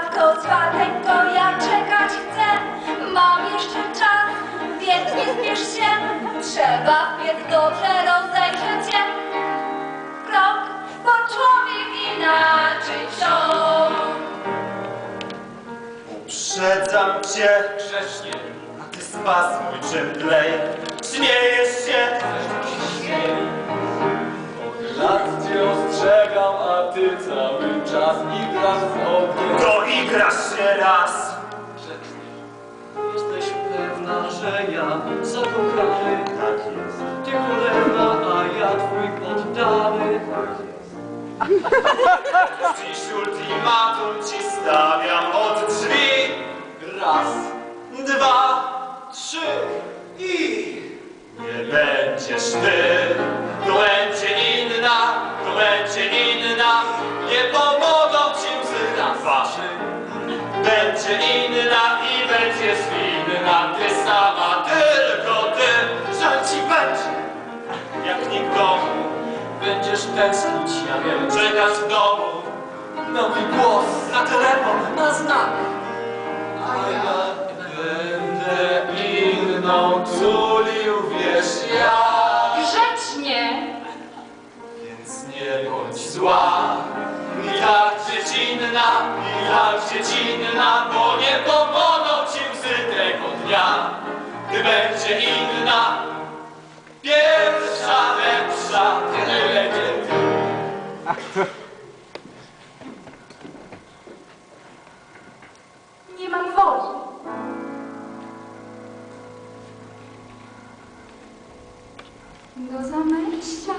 O swatko, swateńko, ja czekać chcę. Mam jeszcze czas, więc nie spiesz się. Trzeba wbiec dobrze rozejrzeć się. Krok, bo człowiek inaczej wziął. Uprzedzam cię grzecznie, a ty spasmuj czym tlej. Śmiejesz się, Lat cię ostrzegam, a ty cały czas igrasz z ogniem. to igrasz się raz. Grzecznie. Jesteś pewna, że ja zakochany. Tak jest. Ty królewna, a ja twój poddany. Dziś ultimatum ci stawiam od drzwi. Raz, Dwa, trzy i... nie będziesz ty, Będzie inna i będziesz winna, ty sama, tylko ty, ci będzie, jak nikomu. Będziesz tęsknić, ja wiem. Czekasz w domu, Na mój głos, na telefon, na znak. A ja będę inną tulił, i tak dziecinna Bo nie pomogą ci łzy tego dnia Gdy będzie inna Pierwsza, lepsza, tyle nie Nie mam woli. Do zamęścia.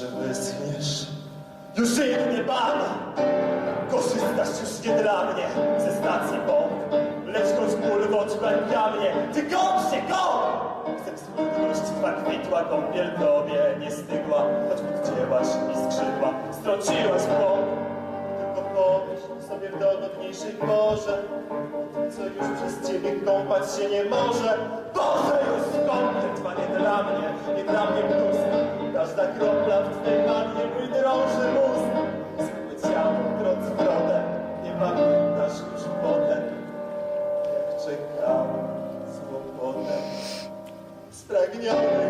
Aż wyschniesz Już inny bana Korzystasz już nie dla mnie Ze stacji bomb Lecz choć ból w oczy mnie Ty gąb się gąb Chcę wspólność twa kwitła Kąpiel tobie nie stygła Choć podcięłaś mi skrzydła Strąciłaś bok Tylko pomyśl sobie w. O tym, co już przez ciebie kąpać się nie może. Boże, już skąd panie dla mnie, nie dla mnie plus. Każda kropla w twej wannie mój drąży mózg. Zwykłe ciało, drodz w drogę, nie pamiętasz już potem, jak czekałem z łopotem. Spragniony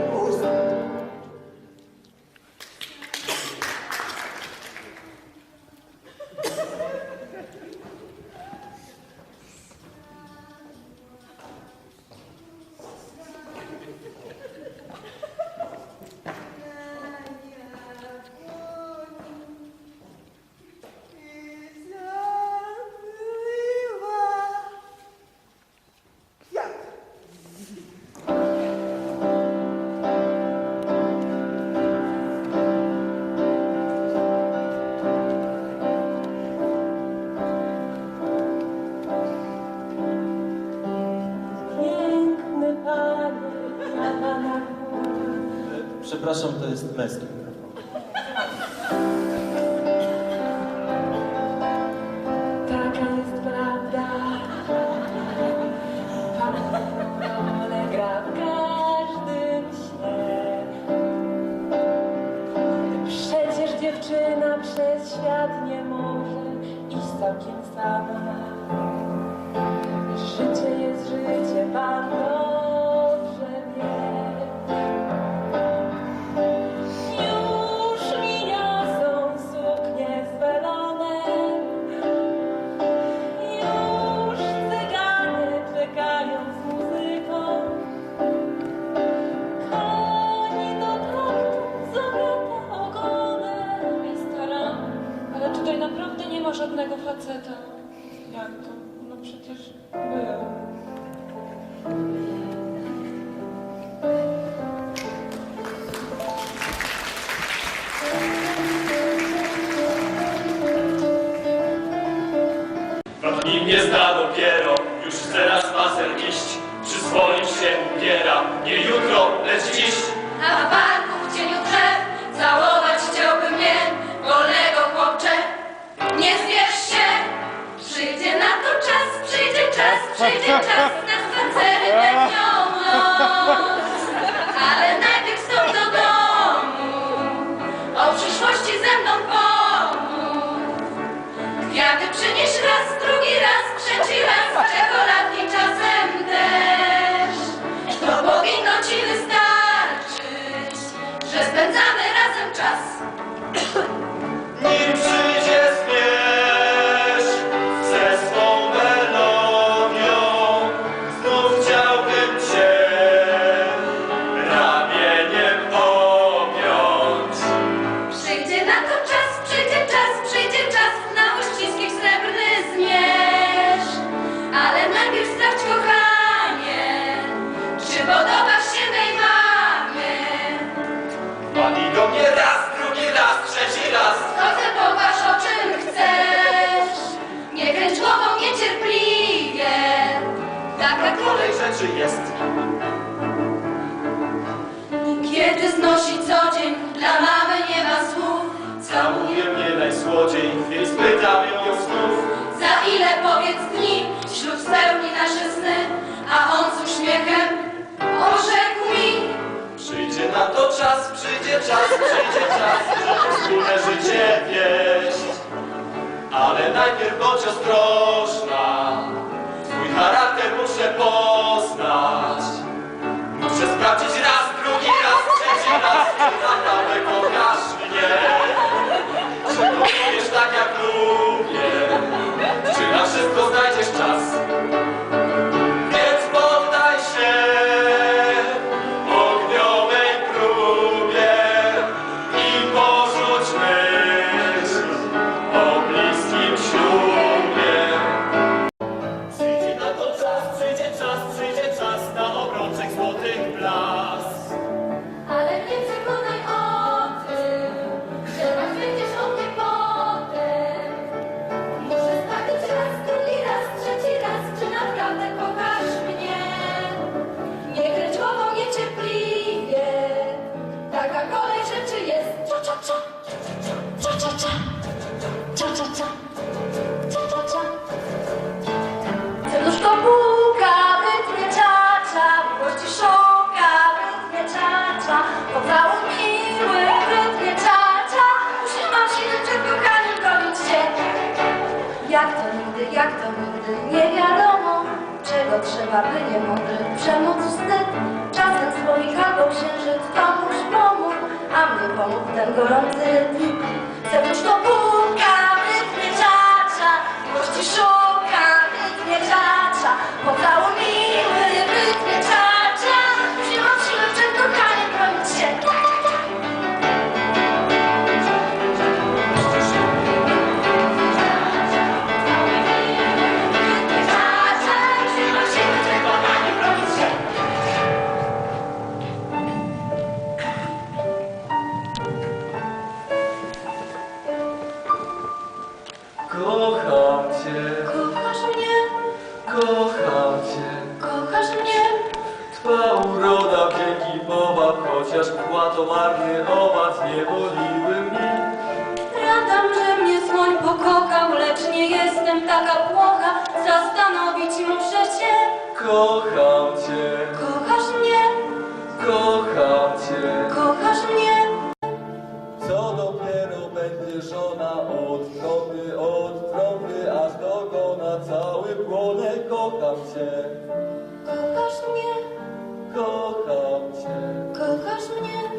Przepraszam, to jest męski. Taka jest prawda. Gra w każdym. Przecież dziewczyna przez świat nie może całkiem sama. Życie jest życie, pan faceta. Jak to? No przecież był. Wad nim nie zna dopiero, Kwiaty przynieś raz, drugi raz, trzeci raz, czekoladki czasem też. To powinno ci wystarczyć, że spędzamy razem czas. Nim przyjdzie zmierzch ze swą melodią, znów chciałbym cię ramieniem objąć. Przyjdzie na to rzeczy jest. Kiedy znosi co dzień, dla mamy nie ma słów. Całuje mnie najsłodziej, więc pytam ją znów. Za ile powiedz dni, ślub spełni nasze sny, a on z uśmiechem orzekł mi. Przyjdzie na to czas, przyjdzie czas, przyjdzie czas, żeby wspólne życie wieść. Ale najpierw bądź ostrożna, charakter muszę poznać. ten gorący za to pół. Kocham cię, Kochasz mnie, kocham cię. kochasz mnie, Co dopiero będzie żona od trąby, od trąby, aż do gona cały płonę. Kocham cię, kochasz mnie, kocham cię. kochasz mnie.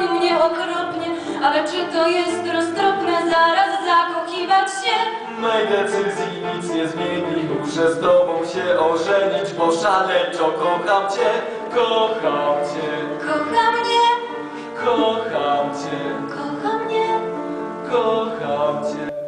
Mnie okropnie, ale czy to jest roztropne zaraz zakochiwać się? Mej decyzji nic nie zmieni, muszę z tobą się ożenić, bo szaleńczo kocham cię, kocham cię. Kocham mnie, kocham cię, kocham mnie, kocham cię.